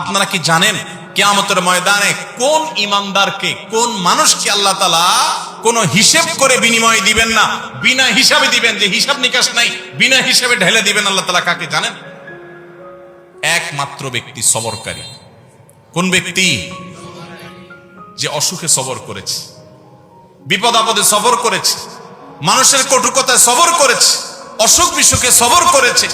আপনারা কি জানেন কেয়ামতের ময়দানে কোন ইমানদারকে, কোন মানুষকে আল্লাহ তালা কোন হিসেব করে বিনিময় দিবেন না, বিনা হিসাবে দিবেন, যে হিসাব নিকাশ নাই, বিনা হিসাবে ঢেলে দিবেন আল্লাহ তালা কাকে জানেন? একমাত্র ব্যক্তি সবরকারী। কোন ব্যক্তি? যে অসুখে সবর করেছে বিপদ আপদে সবর করেছে, মানুষের কটুকতায় সবর করেছে অসুখ বিসুখে সবর করেছে,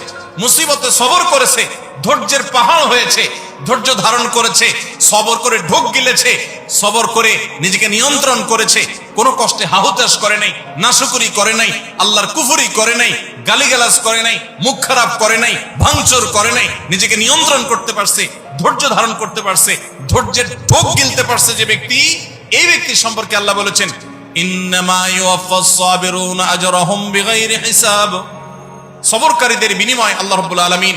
মুসিবতে সবর করেছে ধৈর্যের পাহাড় হয়েছে, ধৈর্য ধারণ করেছে, সবর করে ঢোক গিলেছে, সবর করে নিজেকে নিয়ন্ত্রণ করেছে, কোনো কষ্টে হাহুতাস করে নাই, নাশুকুরি করে নাই, আল্লাহর কুফুরি করে নাই, গালিগালাজ করে নাই, মুখ খারাপ করে নাই, ভাঙচুর করে নাই, নিজেকে নিয়ন্ত্রণ করতে পারছে, ধৈর্য ধারণ করতে পারছে, ধৈর্যের ঢোক গিলতে পারছে যে ব্যক্তি, এই ব্যক্তি সম্পর্কে আল্লাহ বলেছেন সবরকারীদের বিনিময় আল্লাহ রাব্বুল আলামিন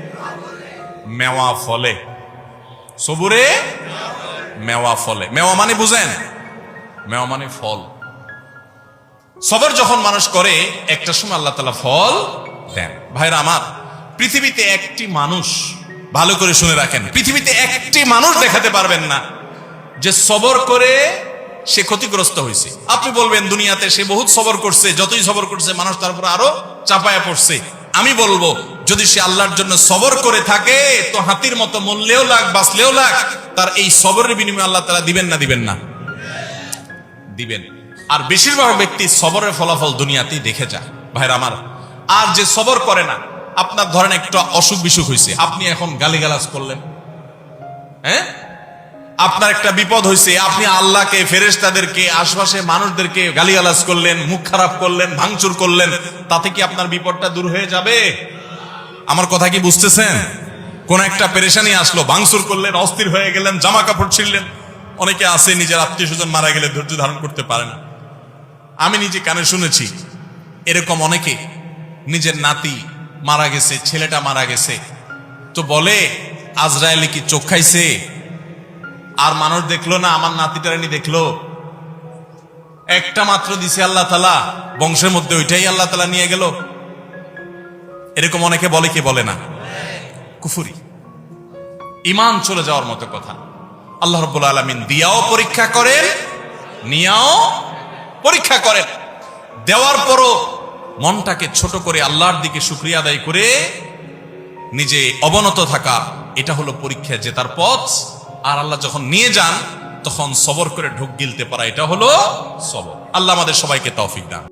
মেওয়া ফলে। সবুরে? মেওয়া ফলে। মেওয়া মানে বুঝেন? মেওয়া মানে ফল। সবর যখন মানুষ করে, একটা সময় আল্লাহ তালা ফল দেন। ভাইরা আমার, পৃথিবীতে একটি মানুষ, ভালো করে শুনে রাখেন, পৃথিবীতে একটি মানুষ দেখাতে পারবেন না। যে সবর করে সে ক্ষতিগ্রস্ত হয়েছে। আপনি বলবেন, দুনিয়াতে সে বহুত সবর করছে, যতই সবর করছে, মানুষ তারপর আরও চাপায়া পড়ছে। আমি বলব যদি সে আল্লাহর জন্য সবর করে থাকে, তো হাতির মতো মরলেও লাগ, বাঁচলেও লাগ, তার এই সবরের বিনিময়ে আল্লাহ তারা দিবেন না দিবেন না? দিবেন। আর বেশিরভাগ ব্যক্তি সবরের ফলাফল দুনিয়াতেই দেখে যায়। ভাইরা আমার, আর যে সবর করে না, আপনার ধরেন একটা অসুখ বিসুখ হয়েছে আপনি এখন গালিগালাজ করলেন। হ্যাঁ? আপনার একটা বিপদ হয়েছে আপনি আল্লাহকে, ফেরেশতাদেরকে, আশপাশে মানুষদেরকে গালিগালাজ করলেন, মুখ খারাপ করলেন, ভাঙচুর করলেন, তাতে কি আপনার বিপদটা দূর হয়ে যাবে? আমার কথা কি বুঝতেছেন? কোন একটা পেরেশানি আসলো, ভাঙচুর করলেন, অস্থির হয়ে গেলেন জামা কাপড় ছিঁড়লেন। অনেকে আছে, নিজের আত্মীয় স্বজন মারা গেলে ধৈর্য ধারণ করতে পারে না। আমি নিজে কানে শুনেছি, এরকম অনেকে, নিজের নাতি মারা গেছে, ছেলেটা মারা গেছে। তো বলে আজরায়েলি কি চোখ খাইছে? আর মানুষ দেখল না, আমার নাতিটারানি দেখল। একটা মাত্র দিছে আল্লাহ তালা, বংশের মধ্যে ওইটাই আল্লাহ তালা নিয়ে গেল। এরকম অনেকে বলে কি বলে না? কুফুরি। ইমান চলে যাওয়ার মতো কথা। আল্লাহ রব্বুল আলমিন দিয়াও পরীক্ষা করেন, নিয়াও পরীক্ষা করেন। দেওয়ার পরও মনটাকে ছোট করে আল্লাহর দিকে শুক্রিয়া আদায় করে নিজে অবনত থাকা, এটা হলো পরীক্ষা জেতার পথ। আর আল্লাহ যখন নিয়ে যান, তখন সবর করে ঢুক গিলতে পারা, এটা হলো সবর। আল্লাহ আমাদের সবাইকে তৌফিক দান।